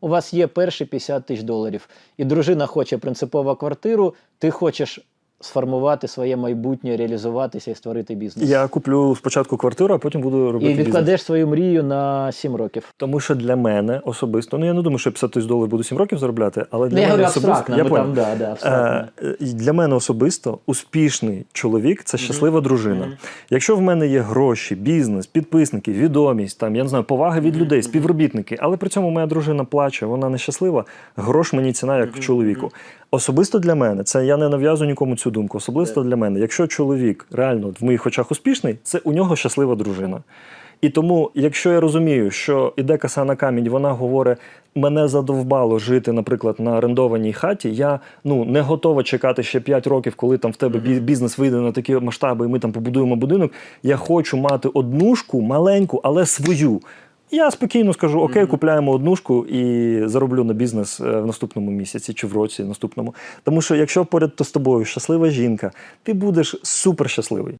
У вас є перші 50 тисяч доларів, і дружина хоче принципово квартиру, ти хочеш сформувати своє майбутнє, реалізуватися і створити бізнес. Я куплю спочатку квартиру, а потім буду робити І бізнес. відкладеш свою мрію на 7 років. Тому що для мене особисто, ну я не думаю, що 50 тисяч доларів буду 7 років заробляти, але для Ну, я мене говорю особисто, я там, да, да, абстрактно. Е, е, Для мене особисто успішний чоловік це щаслива дружина. Якщо в мене є гроші, бізнес, підписники, відомість, там я не знаю, повага від людей, співробітники, але при цьому моя дружина плаче, вона нещаслива, грош мені ціна як чоловіку. Особисто для мене, це я не нав'язую нікому цю думку. Особисто для мене, якщо чоловік реально в моїх очах успішний, це у нього щаслива дружина. І тому, якщо я розумію, що іде коса на камінь, вона говорить, мене задовбало жити, наприклад, на орендованій хаті, я ну не готова чекати ще 5 років, коли там в тебе бізнес вийде на такі масштаби, і ми там побудуємо будинок. Я хочу мати однушку маленьку, але свою. Я спокійно скажу: окей, купляємо однушку і зароблю на бізнес е, в наступному місяці чи в році наступному. Тому що якщо поряд то з тобою щаслива жінка, ти будеш супер щасливий.